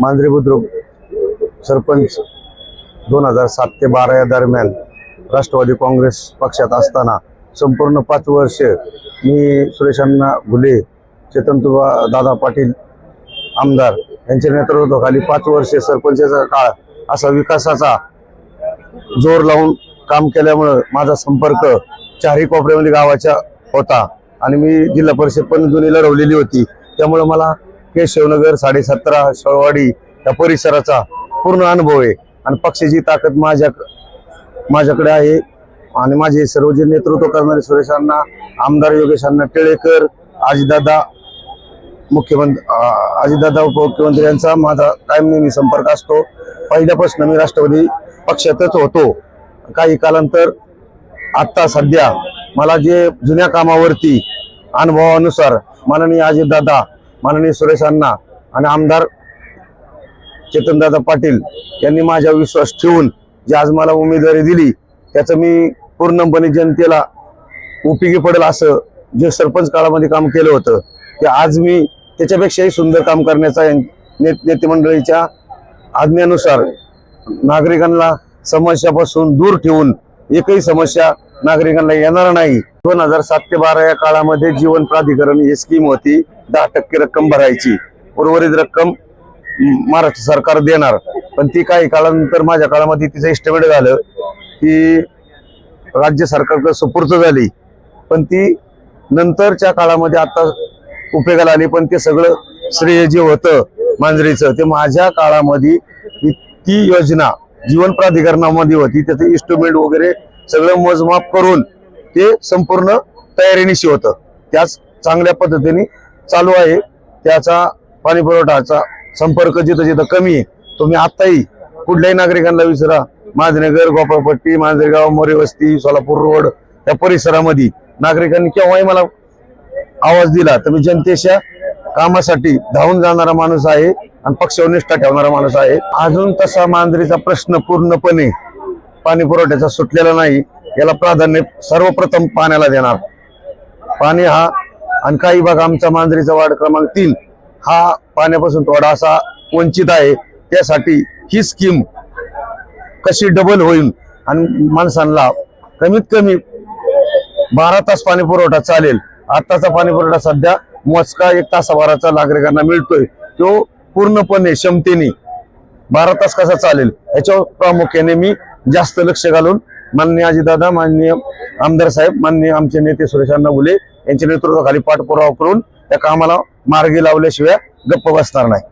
मांजरी बुद्रुक सरपंच दोन हजार सात ते बारा या दरम्यान राष्ट्रवादी काँग्रेस पक्षात असताना संपूर्ण पाच वर्ष मी सुरेशांना घुले चेतनतुबा दादा पाटील आमदार यांच्या नेतृत्वाखाली पाच वर्षे सरपंचाचा काळ असा विकासाचा जोर लावून काम केल्यामुळं माझा संपर्क चारही कोपऱ्यामध्ये गावाच्या होता. आणि मी जिल्हा परिषद पण जुनी लढवलेली होती. त्यामुळं मला केशवनगर साडेसतरा शळवाडी या परिसराचा पूर्ण अनुभव आहे. आणि पक्षाची ताकद माझ्या माझ्याकडे आहे. आणि माझे सर्व जे नेतृत्व करणारे सुरेशांना आमदार योगेशांना टिळेकर आजीदादा मुख्यमंत्री अं, अजितदादा उपमुख्यमंत्री यांचा माझा कायम नेहमी संपर्क असतो. पहिल्यापासून मी राष्ट्रवादी पक्षातच होतो. काही कालांतर आत्ता सध्या मला जे जुन्या कामावरती अनुभवानुसार माननीय अजितदादा माननीय सुरेश अण्णा आणि आमदार चेतनदादा पाटील यांनी माझ्या विश्वास ठेवून जी आज मला उमेदवारी दिली त्याचं मी पूर्णपणे जनतेला उपयोगी पडेल असं जे सरपंच काळामध्ये काम केलं होतं ते आज मी त्याच्यापेक्षाही सुंदर काम करण्याचा या ने- नेते मंडळीच्या आज्ञेनुसार नागरिकांना समस्यापासून दूर ठेवून एकही समस्या नागरिकांना येणार नाही दोन हजार सात ते बारा या काळामध्ये जीवन प्राधिकरण ही स्कीम होती. दहा टक्के रक्कम भरायची. उर्वरित रक्कम महाराष्ट्र सरकार देणार. पण ती काही काळानंतर माझ्या काळामध्ये तिचं एस्टिमेट झालं ती राज्य सरकारकडे सुपूर्त झाली. पण ती नंतरच्या काळामध्ये आता उपयोगाला आली. पण ते सगळं श्रेय जे होतं मांजरीचं ते माझ्या काळामध्ये ती- ती योजना जीवन प्राधिकरणामध्ये होती. त्याचं इन्स्ट्रुमेंट वगैरे सगळं मोजमाप करून ते संपूर्ण तयारीनिशी होतं. त्याच चांगल्या पद्धतीने चालू आहे. त्याचा पाणी पुरवठाचा संपर्क जिथं जिथं कमी आहे तुम्ही आत्ताही कुठल्याही नागरिकांना विसरा. माझनगर गोपाळपट्टी मांजरेगाव मोरे वस्ती सोलापूर रोड या परिसरामध्ये नागरिकांनी केव्हाही मला आवाज दिला तर मी जनतेच्या कामासाठी धावून जाणारा माणूस आहे आणि पक्षावर निष्ठा ठेवणारा माणूस आहे. अजून तसा मांजरीचा प्रश्न पूर्णपणे पाणी पुरवठ्याचा सुटलेला नाही. याला प्राधान्य सर्वप्रथम पाण्याला देणार. पाणी हा आणि काही भाग आमचा मांजरीचा वार्ड क्रमांक तीन. हा पाण्यापासून थोडासा वंचित आहे. त्यासाठी ही स्कीम कशी डबल होईल आणि माणसांना कमीत कमी बारा तास पाणी पुरवठा चालेल. आताचा पाणी पुरवठा सध्या मोजका एक तासाभराचा नागरिकांना मिळतोय. तो पूर्णपणे क्षमतेने बारा तास कसा चालेल याच्यावर प्रामुख्याने मी जास्त लक्ष घालून माननीय अजितदादा माननीय आमदार साहेब माननीय आमचे नेते सुरेशांना बुले यांच्या नेतृत्वाखाली पाठपुरावा करून त्या कामाला मार्गी लावल्याशिवाय गप्प बसणार नाही.